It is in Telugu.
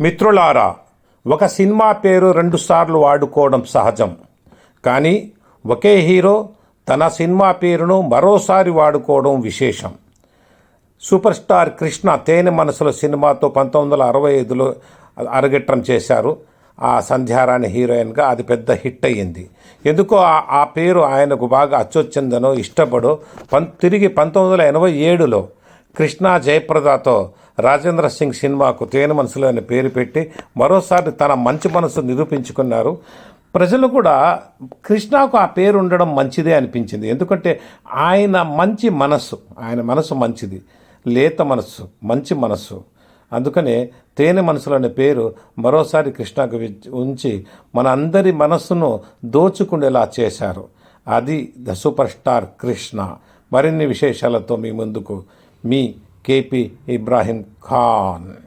మిత్రులారా ఒక సినిమా పేరు రెండుసార్లు వాడుకోవడం సహజం. కానీ ఒకే హీరో తన సినిమా పేరును మరోసారి వాడుకోవడం విశేషం. సూపర్ స్టార్ కృష్ణ తేనె మనసుల సినిమాతో పంతొమ్మిది వందల అరవై ఐదులో అరగెట్టం చేశారు. ఆ సంధ్యారాణి హీరోయిన్గా అది పెద్ద హిట్ అయ్యింది. ఎందుకో ఆ- ఆ పేరు ఆయనకు బాగా అచ్చొచ్చిందనో ఇష్టపడో పం తిరిగి పంతొమ్మిది వందల ఎనభై ఏడులో కృష్ణ జయప్రదతో రాజేంద్ర సింగ్ సినిమాకు తేనె మనసులో అనే పేరు పెట్టి మరోసారి తన మంచి మనసు నిరూపించుకున్నారు. ప్రజలు కూడా కృష్ణకు ఆ పేరు ఉండడం మంచిదే అనిపించింది. ఎందుకంటే ఆయన మంచి మనస్సు ఆయన మనసు మంచిది. లేత మనస్సు మంచి మనస్సు. అందుకనే తేనె మనసులు అనే పేరు మరోసారి కృష్ణకు ఉంచి మన అందరి మనస్సును దోచుకునేలా చేశారు. అది ద సూపర్ స్టార్ కృష్ణ. మరిన్ని విశేషాలతో మీ ముందుకు మీ కేపీ ఇబ్రాహీం ఖాన్.